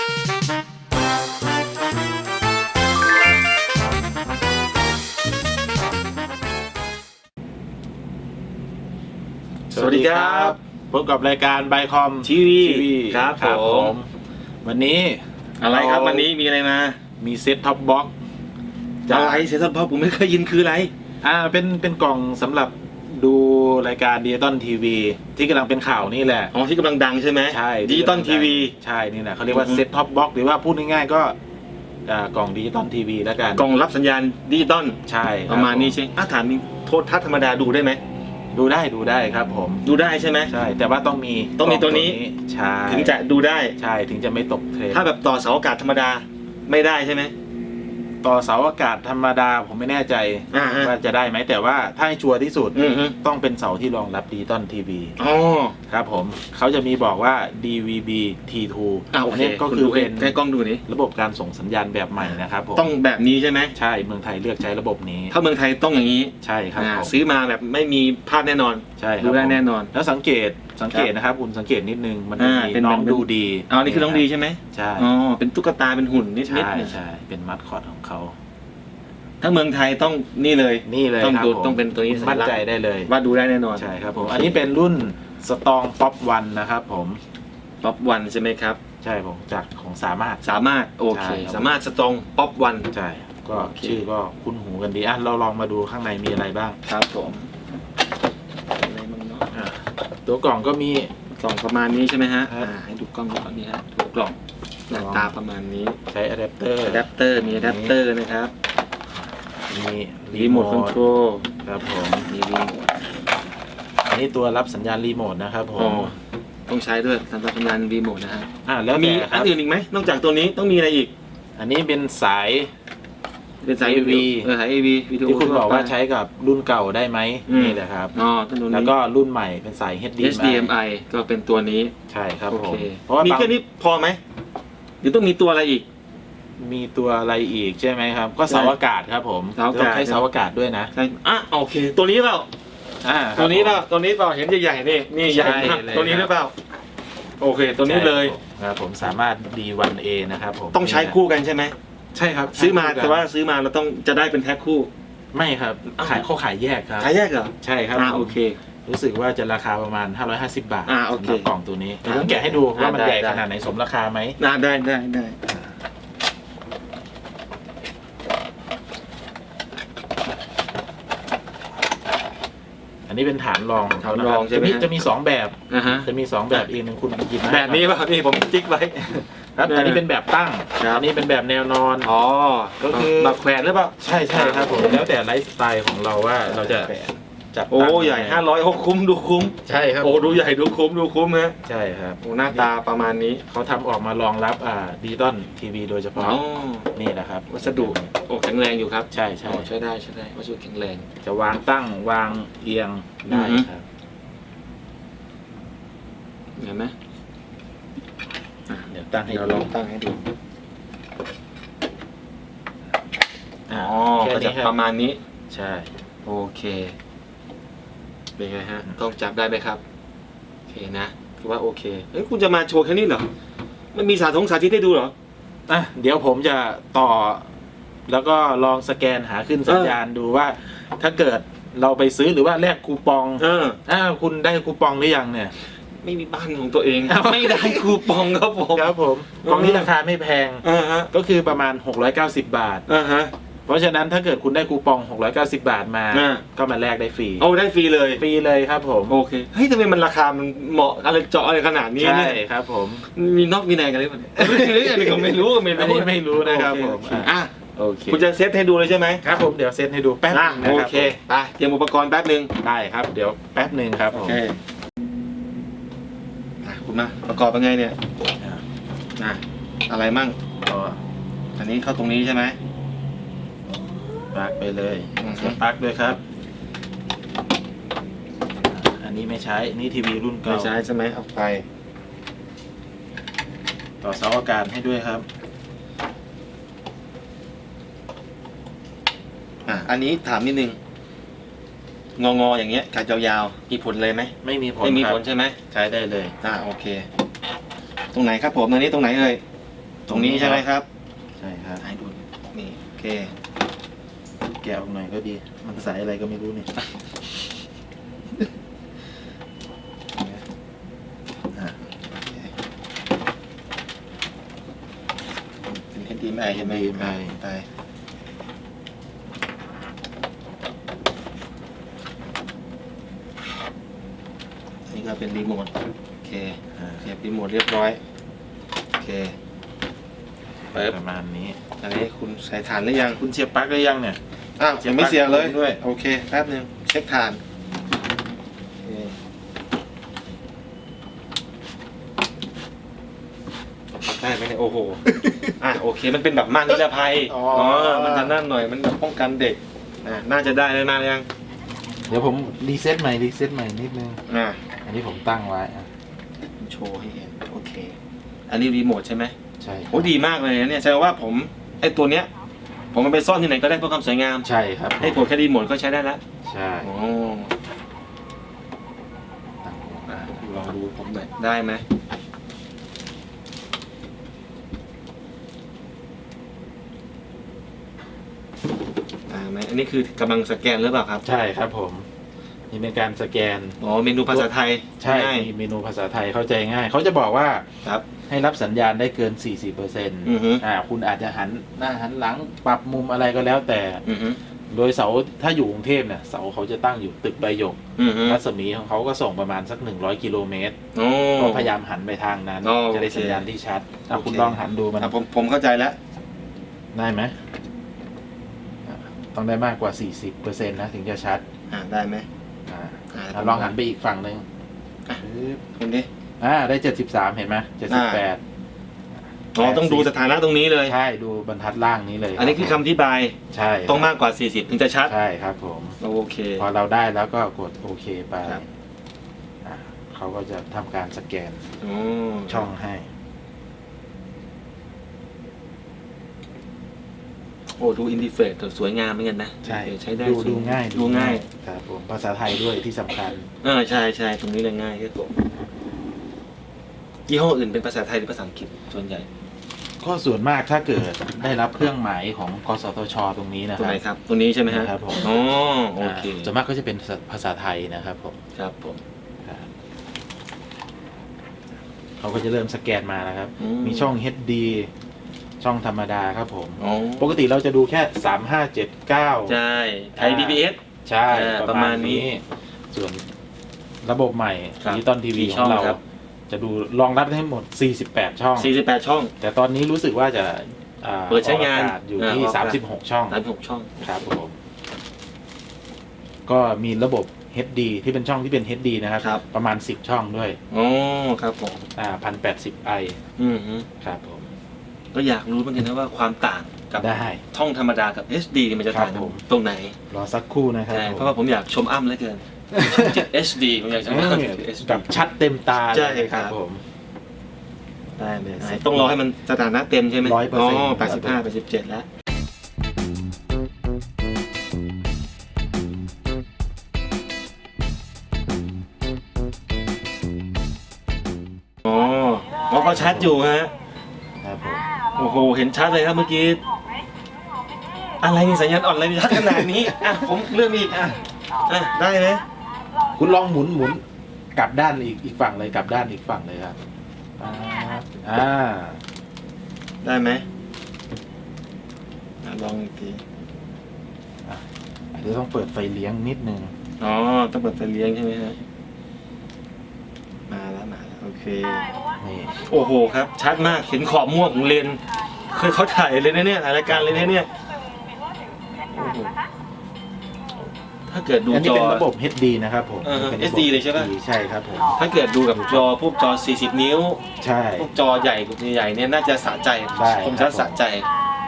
สวัสดีครับพบกับรายการไบคอมทีวีครับครับผผมมวันนี้อะไรครับเาวันนี้มีอะไรมา มีเซ็ตท็อปบ็อกอะไรเซตันพอผมไม่เคยยินคืออะไร อ่าเป็นเป็นกล่องสำหรับ ดูรายการดิจิตอลทีวีที่กำลังเป็นข่าวนี่แหละ อ๋อที่กำลังดังใช่ไหมใช่ดิจิตอลทีวีใช่นี่แหละเขาเรียกว่าอือฮึเซ็ตท็อปบ็อกหรือว่าพูดง่ายๆก็อ่ากล่องดิจิตอลทีวีแล้วกันกล่องรับสัญญาณดิจิตอลใช่คปบระมาณนี้ผใช่อะถามมีโทษทัศน์ธรรมดาดูได้ไหมดูได้ดูได้ครับผมดูได้ใช่ไหมใช่ แต่ว่าต้องมีต้องมีตัวนี้ใช่ถึงจะดูได้ใช่ถึงจะไม่ตกเทรนด์ถ้าแบบต่อเสาอากาศธรรมดาไม่ได้ใช่ไหม ต่อเสาอากาศธรรมดาผมไม่แน่ใจอ่าฮะ ว่าจะได้ไหมแต่ว่าถ้าให้ชัวร์ที่สุด อืมฮึต้องเป็นเสาที่รองรับดิจิตอลทีวีอ๋อ ครับผมเขาจะมีบอกว่า DVB T2 อ่าโออันเคนี้ก็ณคือดูเป็นใกล้กล้องดูนี้ ระบบการส่งสัญญาณแบบใหม่นะครับผมต้องแบบนี้ใช่ไหม ใช่เมืองไทยเลือกใช้ระบบนี้ ถ้าเมืองไทยต้องอย่างนี้ใช่ครับอ่าผมซื้อมาแบบไม่มีพลาดแน่นอน ใช่คดูรับได้ผมแน่นอน แล้วสังเกต สังเกตนะครับคุณสังเกตนิดนึงมันจะอ่ามีเป็นน้องแบบ ดูดีอ๋อนี่คือน้องดีใช่ไหมใช่อ๋อเป็นตุ๊กตาเป็นหุ่นนิดนิดใช่เนี่ยใช่เป็นมัดคอตของเขาถ้าเมืองไทยต้องนี่เลย นี่เลยต้องครับดูผมต้องเป็นตัวนี้สัญมั่นลักษใจณ์ ได้เลยว่าดูได้แน่นอนใช่ครับผมอันนี้เป็นรุ่นสตองป๊อปวันนะครับผมป๊อปวันใช่ไหมครับ ใช่ผมจากของสามารถ สามารถโอเค ใช่ครับ สามารถสตรองป๊อปวัน ใช่ก็โอเค ชื่อก็คุ้นหูกันดีอะเราลองมาดูข้างในมีอะไรบ้าง ครับผมอะไรบ้างเนาะ อะ ตัวกล่องก็มีกล่องประมาณนี้ใช่ไหมฮะครับ อ่าให้ดูกล้องก่อนนี่ฮะดูกล่องหน้าตาประมาณนี้ใช้อะแดปเตอร์อะแดปเตอร์มีอะแดปเตอร์นะครับมีรีโมทคอนโทรลครับผม มีรีโมทอันนี้ตัวรับสัญญาณรีโมทนะครับผอ๋อม ต้องใช้ด้วยสำหรับทำงานรีโมทนะฮะอะแล้วมีแต่คอัรันบอื่นอีกไหมนอกจากตัวนี้ต้องมีอะไรอีก อันนี้เป็นสาย เป็นสาย AV เออสาย AV วิดีโอที่คุณบอกว่าทั่ไปใช้กับรุ่นเก่าได้ไหมอืม นี่แหละครับ อ๋อตัวนี้ แล้วก็รุ่นใหม่เป็นสาย HDMI HDMI ก็เป็นตัวนี้ ใช่ครับโอผเค มเพราะว่ามีบางแค่นี้พอไหมหรือต้องมีตัวอะไรอีก มีตัวอะไรอีกใช่ไหมครับ ก็เสาอากาศครับผมเสาอากาศ ต้องใช้เสาอากาศด้วยนะใช่อะโอเค ตัวนี้เปล่า อ่าครับตัวนี้เปล่าผมตัวนี้เปล่า เห็นใหญ่ๆนี่ นี่ใหญ่ใช่มากเลยตัวนี้ครับหรือเปล่า โอเค ตัวนี้เลย ใช่ครับผมสามารถ D1A นะครับผมต้องใช้คู่กันใช่ไหม ใช่ครับซื้อมาใช้คู่กันแต่ว่าซื้อมาเราต้องจะได้เป็นแพ็คคู่ ไม่ครับอ้าว ขายเขาขายแยกครับ ขายแยกเหรอใช่ครับอ่าผมโอเค รู้สึกว่าจะราคาประมาณ 550 บาทอ่าโอเคสำหรับกล่องตัวนี้เดี๋ยวอ่าผมแกะให้ดูว่ามันได้ใหญ่ได้ ขนาดไหนสมราคาไหมน่าได้ได้ได้อันนี้เป็นฐานรองของเขานะคฐานรรัองบใช่ไหมจะมีฮะ จะมีสองแบบ อ่าฮะจะมีสองแบบอีกหนึ่งคุณหยิบมาแบบนี้เปล่านี่ผมจิ๊กไว้ ครับอันนี้เป็นแบบตั้งครับ อันนี้เป็นแบบแนวนอน อ๋อก็คือแบบแขวนหรือเปล่า ใช่ใช่ครับผมแล้วแต่ไลฟ์สไตล์ของเราว่าเราจะจัดโอ้ตั้งใหญ่ยังไงห้าร้อยโอ้คุ้มดูคุ้ม ใช่ครับโอ้ดูใหญ่ดูคุ้มดูคุ้มนะใช่ครับโอ้หน้าตาประมาณนี้เขาทำออกมารองรับอ่าดิจิตอลทีวีโดยเฉอ๋พาะอนี่นะครับ วัสดุโอ้แข็งแรงอยู่ครับใช่ใช่ โอ้ใช้ได้ใช้ได้วัสดุแข็งแรง จะวางตั้งวางเอียงได้อือฮึ ครับ เห็นไหม เดี๋ยว ตั้งให้เดี๋ยวลองตั้งให้ดูอ๋ออ๋อแค่ก็จะนี้คปรับระมาณนี้ ใช่ โอเค เป็นไงฮะ ต้องจับได้ไหมครับ โอเคนะคือว่าโอเค เอ้ยคุณจะมาโชว์แค่นี้เหรอไม่มีสาธงสาธิตให้ดูเหรอ อะเดี๋ยวผมจะต่อ แล้วก็ลองสแกนหาขึ้นสัญญาณดูว่า ถ้าเกิดเราไปซื้อหรือว่าแลกคูปองเออ อ่าคุณได้คูปองหรือยังเนี่ย ไม่มีบ้านของตัวเองเอ้าไม่ได้คูปองครับผมครับผมกล่องนี้ราคาไม่แพงอ่าฮะก็คือประมาณ 690 บาทอ่าฮะเพราะฉะนั้นถ้าเกิดคุณได้คูปอง 690 บาทมาอ่าก็มาแลกได้ฟรีเอาได้ฟรีเลยฟรีเลยครับผมโอเคเฮ้ยทำไมมันราคามันเหมาะอะไรเจาะอะไรขนาดนี้ใช่เนี่ยครับผมมีนอกมีในกันหรือเปล่าเนี่ยอันนี้ก็ไม่รู้ก็ไม่อันรู้นี้ไม่รู้นะครับโอผมเโอเคอะโอเคคุณจะเซตให้ดูเลยใช่ไหมครับผมเดี๋ยวเซตให้ดูแป๊บอะนึงนะโอครับเคไปเตรียมอุปกรณ์แป๊บหนึ่งได้ครับเดี๋ยวแป๊บหนึ่งครับผมอะคุ ณมาประกอบเป็นไงเนี่ยอะอะอะไรมั่งก็อันนี้เข้าตรงนี้ใช่ไหมปลักไปเลยอือฮึเสียบปลั๊กด้วยครับ อันนี้ไม่ใช้ นี่ทีวีรุ่นไม่เก่าใช่ใช่ไหมเอาไป ต่อเสาอากาศให้ด้วยครับอะอันนี้ถามนิดนึง งองอๆอย่างเงี้ยกาดยาวๆมีผลเลยไหมไม่มีผลไม่มีครับผลใช่ไหมใช้ได้เลย อ่าโอเค ตรงไหนครับผมตรงนี้ตรงไหนเอ่ยตรงนี้ใช่ไหมครับใช่ครับ ให้ดูนี่โอเค แกะออกหน่อยก็ดี มันใส่อะไรก็ไม่รู้นี่อะเป็น HDMI ใช่ไหม HDMI ไปนี่ก็ เป็นรีโมทโอเคอ่าเสียบรีโมทเรียบร้อยโอเคเปิดประมาณนี้ อันนี้คุณใส่ฐานหรือยังคุณเสียบปลั๊กได้ยังเนี่ย อ้าวยังไม่เสียบเลยด้วย โอเคแป๊บหนึงเช็คฐานโอเคได้ไหมเนี่ยโอ้โห อะโอเคมันเป็นแบบม่านนิรภัยอ๋อมันจะนั่นหน่อยมันแบบป้องกันเด็กอะน่าจะได้แล้วนะยังเดี๋ยวผมรีเซ็ตใหม่รีเซ็ตใหม่นิดนึงอะ อันนี้ผมตั้งไว้อะโชว์ให้เห็นโอเค อันนี้รีโมทใช่ไหมใช่โอ้ดีมากเลยนะเนี่ยแสดงว่าผมไอ้ตัวเนี้ย ผมมันไปซ่อนที่ไหนก็ได้เพื่อความสวยงามใช่ครับให้กดแค่รีโมทก็ใช้ได้แล้วใช่โอ้ตั้งไว้อะลองดูผมหน่อยได้ไหมได้ไหมอันนี้คือกำลังสแกนหรือเปล่าครับ ใช่ครับผม นี่เป็นการสแกน อ๋อเมนูภาษาไทยใช่ง่ายมีเมนูภาษาไทยเข้าใจง่าย เขาจะบอกว่า ครับ ให้รับสัญญาณได้เกิน 40%อือฮึอ่า คุณอาจจะหันหน้าหันหลังปรับมุมอะไรก็แล้วแต่ อือฮึโดยเสาถ้าอยู่กรุงเทพเนี่ยเสาเขาจะตั้งอยู่ตึกใบหยกอือฮึรัศมีของเขาก็ส่งประมาณสัก 100 กิโลเมตร โอ้ ก็พยายามหันไปทางนั้น อ๋อจะได้โอเคสัญญาณที่ชัดอะโอเค คุณลองหันดูมันอะผมผมเข้าใจแล้ว ได้ไหมอะต้องได้มากกว่า 40%นะถึงจะชัด อ่าได้ไหม อ่าอ่าอะลองหันไปอีกฝั่งหนึ่งอะ ปึ๊บคุณดิอ่าได้73เห็นไหม78อ๋อต้องดูสถานะตรงนี้เลย ใช่ดูบรรทัดล่างนี้เลยอันนี้คือคำอธิบายใช่ต้องมากกว่า 40 ถึงจะชัด ใช่ครับผม โอเค พอเราได้แล้วก็กดโอเคไปครับ อะเขาก็จะทำการสแกนโอ้ช่องให้ โอ้ดูอินดิเฟกสวยงามเหมือนกันนะใช่โอเคใช้ได้ดูสวยดูง่ายดูง่ายครับผมภาษาไทยด้วยที่สำคัญเออใช่ใช่ตรงนี้เลยง่ายที่สุดยี่ห้ออื่นเป็นภาษาไทยหรือภาษาอังกฤษส่วนใหญ่ก็ส่วนมากถ้าเกิดได้รับเครื่องหมายของกสทช ตรงนี้นะตรคงรับไหนครับตรงนี้ใช่ไหมฮะนะครับผมอ๋อโอเคาส่วนมากก็จะเป็นภาษาไทยนะครับผมครับผม ครับเขาก็จะเริ่มสแกนมานะครับ อืมีช่อง HD ช่องธรรมดาครับผม อ๋อปกติเราจะดูแค่3 5 7 9ใช่ไทย BBS ใช่อ่าปประระมามาณณนี้นี้ส่วนระบบใหม่ครับดิจิตอลทีวีกี่ขช่อองงเราครับ จะดูรองรับได้ทั้งหมด 48 ช่อง 48 ช่อง แต่ตอนนี้รู้สึกว่าจะอ่าเปิดใช้งานออกอากศอยู่ที่ อ่าออกอากาศ 36 ช่อง 36ช่อง ครับผม ก็มีระบบ HD ที่เป็นช่องที่เป็น HD นะครับ ครับ ประมาณ 10 ช่องด้วย อ๋อครับผม อ่า 1080i อืมฮึครับผม ก็อยากรู้เหมือนกันนะว่าความต่างกับได้ ช่องธรรมดากับ HD นี่มันจะต่างครับกันผม ตรงไหนรอสักครู่นะครับใช่ผมเพราะว่าผมอยากชมอ้ำเหลือเกินช่อง7 HD ผมอยากชมอ้ำ HD แบบชัดเต็มตาเลยใช่ครับผม ได้เลยต้องรอให้มันสถานะเต็มใช่ไหม100%อ๋อ85 87แล้ว อ๋ออ๋อก็ชัดอยู่ฮะครับผม โอ้โห เห็นชัดเลยครับเมื่อกี้ อะไรนี่สัญญาณอ่อนอะไรนี่ชัดขนาดนี้ อะ ผมเรื่องอีกอะ อะ ได้ไหมคุณลองหมุนหมุนกลับด้านอีกอีกฝั่งเลยกลับด้านอีกฝั่งเลยครับอ่าอ่าได้ไหมอะลองอีกทีอาจจะต้องเปิดไฟเลี้ยงนิดนึง อ๋อ ต้องเปิดไฟเลี้ยงใช่ไหมฮะ มาแล้วมาแล้ว โอ เค นี่โอ้โหครับ ชัดมากเห็นขอบม่วงของเลนเคยเขาถ่ายเลยนะเนี่ยถ่ายรายการเลยนะเนี่ยโอ้โหถ้าเกิดดูอันนี้จอเป็นระบบ HD นะครับผมอ่าฮะป็นระบบ SD เลยใช่ปะ HD ใช่ครับผม ถ้าเกิดดูกับจอพวกจอ 40 นิ้ว ใช่ พวกจอใหญ่กับใหญ่ๆเนี่ยน่าจะสะใจได้คมชัดครับ ผมสะใจ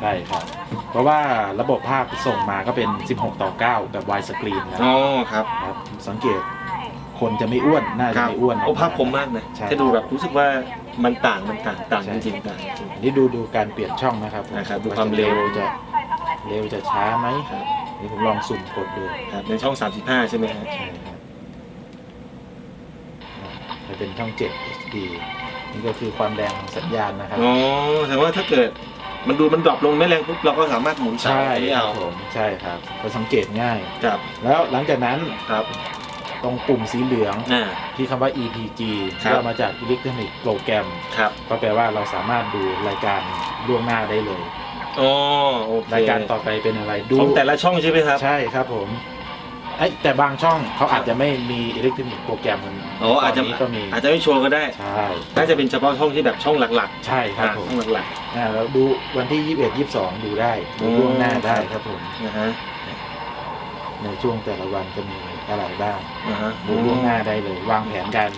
ใช่ครับ เพราะว่าระบบภาพส่งมาก็เป็น 16 ต่อ 9 แบบ wide screen ครับอ๋อครับ ครับ สังเกต คนจะไม่อ้วนน่าคจะรับไม่อ้วนโอ้ภาพคมมากนะใช่ถ้าดูแบบรู้สึกว่ามันต่างมันต่างต่างใช่จริงๆต่างจริงอันนี้ดูดูการเปลี่ยนช่องนะครับผมนะครับดูความเร็วจะเร็วจะช้าไหมครับนี่ผมลองสุ่มกดดูครับในช่อง 35 ใช่ไหมฮะใช่ครับอ่าจะเป็นช่อง 7 HD นนี่ก็คือความแรงของสัญญาณนะครับอ๋อแต่ว่าถ้าเกิดมันดูมันดรอปลงไม่แรงปุ๊บเราก็สามารถหมุนสาใช่ยนี้ครัเอาบผมใช่ครับก็สังเกตง่ายครับแล้วหลังจากนั้นครับ ตรงปุ่มสีเหลือง อ่า ที่คำว่า EPG ครับ ย่อมาจาก Electronic Program ครับก็แปลว่าเราสามารถดูรายการล่วงหน้าได้เลย อ๋อโอเครายการต่อไปเป็นอะไรดูของแต่ละช่องใช่ไหมครับ ใช่ครับผมไอ้ยแต่บางช่องเขาอาจจะไม่มีอิเล็กทรอนิกส์โปรแกรมมันอ๋ออาจจะ ตนนี้ก็มีอาจจะไม่โชว์ก็ได้ ใช่น่าจะเป็นเฉพาะช่องที่แบบช่องหลักใช่ๆครับอ่าผมช่องหลัก อ่าแล้วดูวันที่ 21 22 ดูได้ดูอืมล่วงหน้าได้ครับผม ๆ นะฮะ ในช่วงแต่ละวันจะมีอะไร บ้างนะฮะดูล่วงหน้าได้เลย วางแผนการ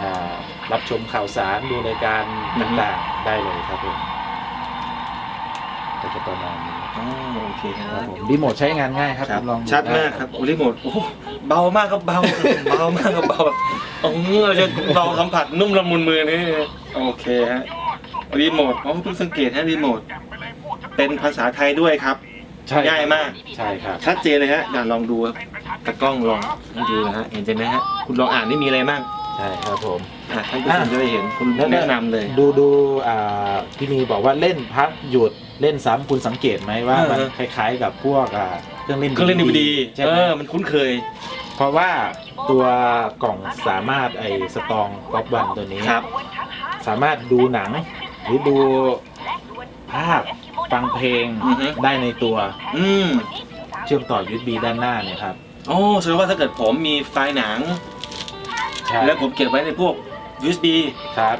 อ่ารับชมข่าวสารดูรายการต่างๆได้เลยครับผมก็จะประมาณนี้อ๋อโอเคคครัรับบผมรีโมทใช้งานง่ายครับครับลองดูชัดมากไครับโอ้รีโมทโอ้โหเบามากครับเบาเบามากครับเบาแบบโอ้โหเราจะเบาสัมผัสนุ่มละมุนมือนี่โอเคฮะรีโมทอ๋อเพิ่งสังเกตฮะรีโมทเป็นภาษาไทยด้วยครับ ใช่ง่ายมาก ใช่ครับ ชัดเจนเลยฮะอย่าลองดูครับตะกล้องลองให้ดูนะฮะเห็นใจไหมฮะคุณลองอ่านนี่มีอะไรบ้างใช่ครับผม อะท่านผู้ชมจะได้เห็นคุณแล้วก็แนะนำเลย ดูดูอ่าพี่นีบอกว่าเล่นพักหยุดเล่นซ้ำคุณสังเกตไหมว่าเออ มันคล้ายๆกับพวกอ่าเครื่องเล่น เครื่องเล่นดีวดีใช่เอไหมอมันคุ้นเคย เพราะว่าตัวกล่องสามารถไอ้สตองป๊อปวันตัวนี้ ครับ สามารถดูหนังหรือดูภาพ ฟังเพลงอือฮึ ได้ในตัวอืมเชื่อมต่อ USB ด้านหน้าเนี่ยครับโอ้แสดงว่าถ้าเกิดผมมีไฟล์หนัง ใช่แล้วผมเก็บไว้ในพวก USB ครับ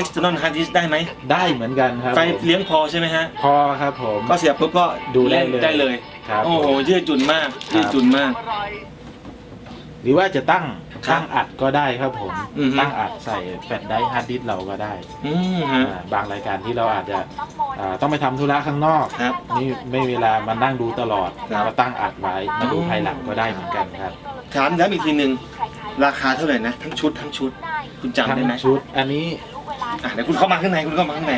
external hard disk ได้ไหม ได้เหมือนกันครับไฟผมเลี้ยงพอใช่ไหมฮะ พอครับผม ก็เสียบปุ๊บก็ดูได้เล่นเลยได้เลย ครับโอ้โหผม ยืดหยุ่นมากครับ ยืดหยุ่นมาก หรือว่าจะตั้งครับตั้งอัดก็ได้ครับผม อือฮึ ตั้งอัดใส่แฟลชไดรฟ์ฮาร์ดดิสก์เราก็ได้อืมฮะ อ่าบางรายการที่เราอาจจะ อ่าต้องไปทำธุระข้างนอกครับไม่ไม่มีเวลามานั่งดูตลอดครับก็ตั้งอัดไว้มาดูภายหลังก็ได้เหมือนกันครับถามย้ำอีกทีหนึ่งราคาเท่าไหร่นะทั้งชุดทั้งชุด คุณจำทั้งได้ไหมชุดอันนี้อะเดี๋ยวคุณเข้ามาข้างในคุณเข้ามาข้างใน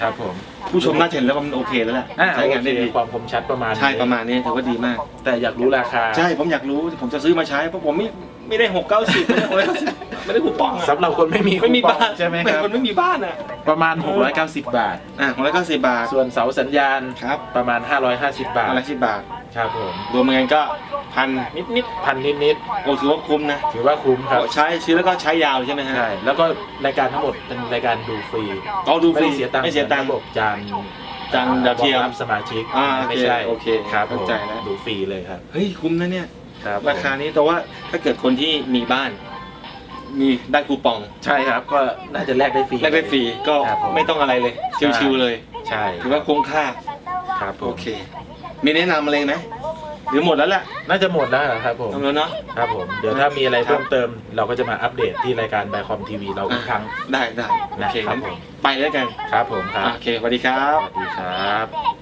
ครับผม ผู้ชมน่าจะเห็นแล้วว่ามันโอเคแล้วแหละอ่าใช้งานได้โอเคดีความคมชัดประมาณใช่นี้ประมาณนี้ถือว่าดีมาก แต่อยากรู้ราคาใช่ผมอยากรู้ผมจะซื้อมาใช้เพราะผมไม่ไม่ได้หกเก้าสิบไม่ได้หกร้อยเก้าสิบไม่ได้คูปองอะสำหรับคนไม่มีไม่มีคูปองบ้านใช่ไหมคเป็นรับคนไม่มีบ้านอะประมาณ 690 บาท อะหกร้อยเก้าสิบบาทส่วนเสาสัญญาณครับประมาณ 550 บาท อะไรสิบบาท ครับผมรวมกันก็พันนิดนิดพันนิดๆโอ้ถือว่าคุ้มนะๆถือว่าคุ้มครับใช้ซื้อแล้วก็ใช้ยาวเลยใช่ไหมฮะใช่แล้วก็รายการทั้งหมดเป็นรายการดูฟรีเอาดูฟไม่รีได้เสียตังค์ไม่เสียตังค์ ระบบจานจานดาวเทียมบอกรับสมาชิกอ่าโอเคไม่ใช่โอเคครับเข้าใจแล้ว ดูฟรีเลยครับเฮ้ยคุ้มนะเนี่ย ครับราคานี้แต่ว่าถ้าเกิดคนที่มีบ้าน มีได้คูปองใช่ครับก็น่าจะแลกได้ฟรี แลกได้ฟรีก็ครับผมไม่ต้องอะไรเลย ชิวๆเลย ใช่ถือว่าคุ้มค่า ครับผโอมเค มีแนะนำอะไรไหมหรือหมดแล้วแหละน่าจะหมดแล้วครับผม ทำแล้วเนาะ ครับผม เดี๋ยวถ้ามีอะไรครับเพิ่มเติม เราก็จะมาอัปเดตที่รายการไบคอมทีวีเราอีกครั้ง ได้ได้โอเคนะครับงั้นผม ไปแล้วกัน ครับผมครับ โอเคสวัสดีครับ สวัสดีครับเด็กดี